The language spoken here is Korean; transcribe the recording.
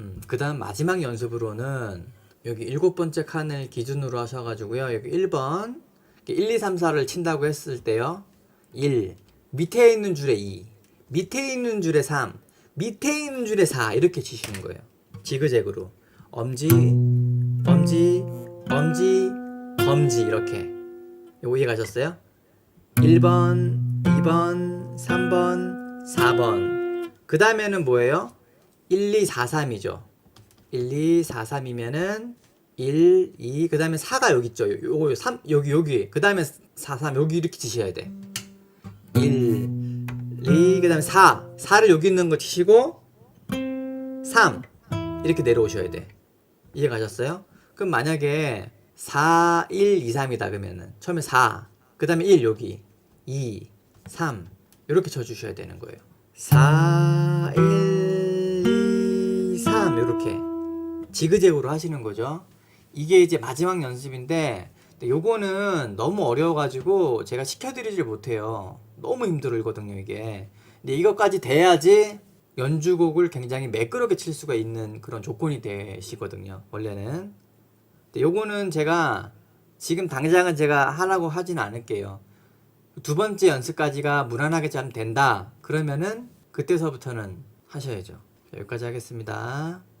음, 그 다음 마지막 연습으로는 여기 일곱 번째 칸을 기준으로 하셔가지고요. 여기 1번 1, 2, 3, 4를 친다고 했을 때요. 1 밑에 있는 줄에 2 밑에 있는 줄에 3 밑에 있는 줄에 4 이렇게 치시는 거예요. 지그재그로 엄지 엄지 엄지 검지 이렇게 요거 이해가셨어요? 1번 2번 3번 4번 그 다음에는 뭐예요? 1, 2, 4, 3이죠. 1, 2, 4, 3이면은 1, 2, 그 다음에 4가 여기 있죠. 요- 요거 3, 여기, 여기. 그 다음에 4, 3, 여기 이렇게 치셔야 돼. 1, 2, 그 다음에 4. 4를 여기 있는 거 치시고, 3. 이렇게 내려오셔야 돼. 이해 가셨어요? 그럼 만약에 4, 1, 2, 3이다 그러면은 처음에 4, 그 다음에 1 여기, 2, 3 이렇게 쳐주셔야 되는 거예요. 4, 1, 2, 3 이렇게 지그재그로 하시는 거죠. 이게 이제 마지막 연습인데 요거는 너무 어려워가지고 제가 시켜드리질 못해요. 너무 힘들거든요 이게. 근데 이것까지 돼야지 연주곡을 굉장히 매끄럽게 칠 수가 있는 그런 조건이 되시거든요. 원래는. 근데 요거는 제가 지금 당장은 제가 하라고 하진 않을게요. 두 번째 연습까지가 무난하게 잘 된다. 그러면은 그때서부터는 하셔야죠. 자, 여기까지 하겠습니다.